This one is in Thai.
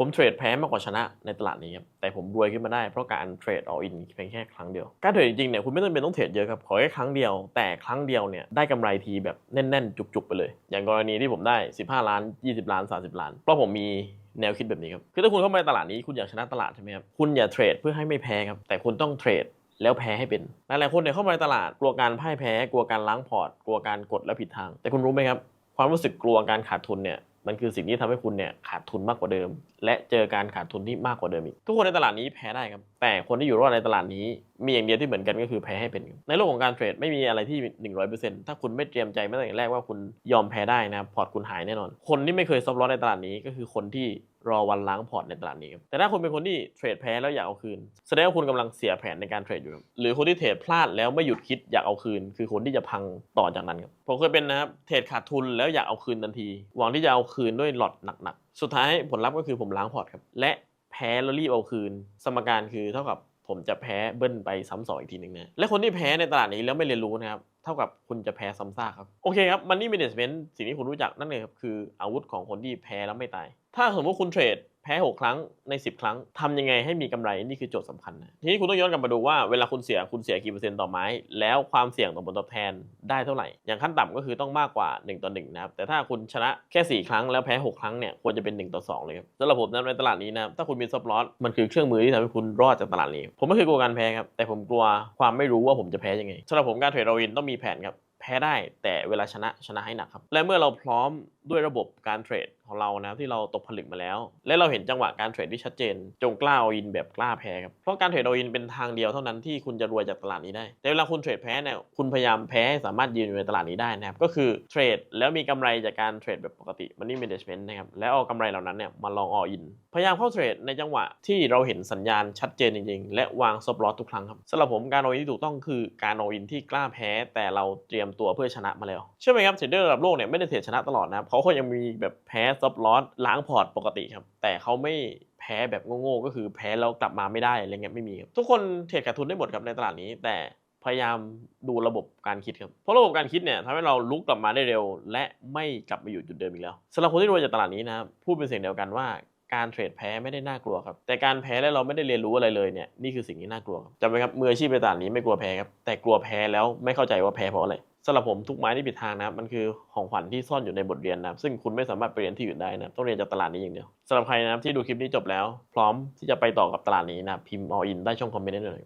ผมเทรดแพ้มากกว่าชนะในตลาดนี้ครับแต่ผมรวยขึ้นมาได้เพราะการเทรด all in เพียงแค่ครั้งเดียว การเทรดจริงๆเนี่ยคุณไม่ต้องเป็นต้องเทรดเยอะครับขอแค่ครั้งเดียว แต่ครั้งเดียวเนี่ยได้กำไรทีแบบแน่นๆ จุกๆ ไปเลย อย่างกรณีที่ผมได้ 15 ล้าน 20 ล้าน 30 ล้าน เพราะผมมีแนวคิดแบบนี้ครับคือถ้าคุณเข้ามาในตลาดนี้คุณอยากชนะตลาดใช่ไหมครับคุณอย่าเทรดเพื่อให้ไม่แพ้ครับแต่คุณต้องเทรดแล้วแพ้ให้เป็น หลายๆคนเนี่ยเข้ามาในตลาดกลัวการพ่ายแพ้ กลัวการล้างพอร์ต กลัวการกดและผิดทาง แต่คุณรู้ไหมครับ ความรู้สึกกลัวการขาดทุนเนี่ย มันคือสิ่งที่ทำให้คุณเนี่ยขาดทุนมากกว่าเดิม และเจอการขาดทุนที่มากกว่าเดิมอีก ทุกคนในตลาดนี้แพ้ได้ครับ แต่คนที่อยู่รอดในตลาดนี้ มีอย่างเดียวที่เหมือนกันก็คือแพ้ให้เป็น ในโลกของการเทรดไม่มีอะไรที่ 100%ถ้าคุณไม่เตรียมใจไม่ตั้งแต่แรกว่าคุณยอมแพ้ได้นะครับพอร์ตคุณหายแน่นอน คนที่ไม่เคยซับลอสในตลาดนี้ก็คือคนที่ รอวันล้างพอร์ตในตลาดนี้ครับแต่ถ้าคุณเป็นคนที่เทรดแพ้แล้วอยากเอาคืน แสดงว่าคุณกำลังเสียแผนในการเทรดอยู่ครับหรือคนที่เทรดพลาดแล้วไม่หยุดคิดอยากเอาคืน คือคนที่จะพังต่อจากนั้นครับผมเคยเป็นนะครับเทรดขาดทุนแล้วอยากเอาคืนทันที หวังที่จะเอาคืนด้วยหลอดหนักๆ สุดท้ายผลลัพธ์ก็คือผมล้างพอร์ตครับและแพ้แล้วรีบเอาคืน สมการคือเท่ากับผมจะแพ้เบิ้ลไปซ้ำสองอีกทีหนึ่งนะและคนที่แพ้ในตลาดนี้แล้วไม่เรียนรู้นะครับเท่ากับคุณจะแพ้ซ้ำซากครับโอเคครับมันนี่ management สิ่งที่คุณรู้จักนั่นเลยครับคืออาวุธของคนที่แพ้แล้วไม่ตาย ถ้าสมมติคุณเทรดแพ้ 6 ครั้งใน 10 ครั้งทำยังไงให้มีกำไรนี่คือโจทย์สำคัญนะทีนี้คุณต้องย้อนกลับมาดูว่าเวลาคุณเสียคุณเสียกี่เปอร์เซ็นต์ต่อไม้ แล้วความเสี่ยงต่อผลตอบแทนได้เท่าไหร่ อย่างขั้นต่ำก็คือต้องมากกว่า 1 ต่อ 1 นะครับ แต่ถ้าคุณชนะแค่ 4 ครั้งแล้วแพ้ 6 ครั้งเนี่ยควรจะเป็น 1 ต่อ 2 เลยครับสำหรับผมนะในตลาดนี้นะถ้าคุณมีซับลอสมันคือเครื่องมือที่ทำให้คุณรอดจากตลาดนี้ ผมไม่เคยกลัวการแพ้ครับแต่ผมกลัวความไม่รู้ว่าผมจะแพ้ยังไงสำหรับผมการเทรดเรอินต้องมีแผนครับ แพ้ได้แต่เวลาชนะชนะให้หนักครับ และเมื่อเราพร้อมด้วยระบบการเทรดของเรานะที่เราตกผลึกมาแล้ว และเราเห็นจังหวะการเทรดที่ชัดเจน จงกล้าเอาอินแบบกล้าแพ้ครับเพราะการเทรดเอาอินเป็นทางเดียวเท่านั้นที่คุณจะรวยจากตลาดนี้ได้ แต่เวลาคุณเทรดแพ้เนี่ยคุณพยายามแพ้ให้สามารถยืนอยู่ในตลาดนี้ได้นะครับก็คือเทรดแล้วมีกำไรจากการเทรดแบบปกติมันนี่ management นะครับแล้วเอากำไรเหล่านั้นเนี่ยมาลอง all in พยายามเข้าเทรดในจังหวะที่เราเห็นสัญญาณชัดเจนจริงๆ และวาง stop loss ทุกครั้งครับสำหรับผมการ all in ที่ถูกต้องคือการ all in ที่กล้าแพ้แต่เราเตรียมตัวเพื่อชนะมาแล้ว เชื่อไหมครับเทรดเดอร์ระดับโลกเนี่ยไม่ได้เทรดชนะตลอดนะครับเขาก็ยังมีแบบแพ้ stop loss ล้างพอร์ตปกติครับ แต่เขาไม่แพ้แบบโง่ๆก็คือแพ้แล้วกลับมาไม่ได้อะไรเงี้ยไม่มีครับทุกคนเทรดขาดทุนได้หมดครับในตลาดนี้ แต่พยายามดูระบบการคิดครับ เพราะระบบการคิดเนี่ยทำให้เราลุกกลับมาได้เร็ว และไม่กลับมาอยู่จุดเดิมอีกแล้วสำหรับคนที่รวยจากตลาดนี้นะครับพูดเป็นเสียงเดียวกันว่าการเทรดแพ้ไม่ได้น่ากลัวครับ แต่การแพ้แล้วเราไม่ได้เรียนรู้อะไรเลยเนี่ยนี่คือสิ่งที่น่ากลัวครับจำไว้ครับมืออาชีพในตลาดนี้ไม่กลัวแพ้ครับแต่กลัวแพ้แล้วไม่เข้าใจว่าแพ้เพราะอะไรำหรับผมทุกไม้ที่ผิดทางนะครับมันคือของขวัญที่ซ่อนอยู่ในบทเรียนนะครับซึ่งคุณไม่สามารถไปเรียนที่อื่นได้นะครับต้องเรียนจากตลาดนี้อย่างเดียวสำหรับใครนะครับที่ดูคลิปนี้จบแล้ว พร้อมที่จะไปต่อกับตลาดนี้นะพิมพ์ all in ได้ช่องคอมเมนต์ได้เลย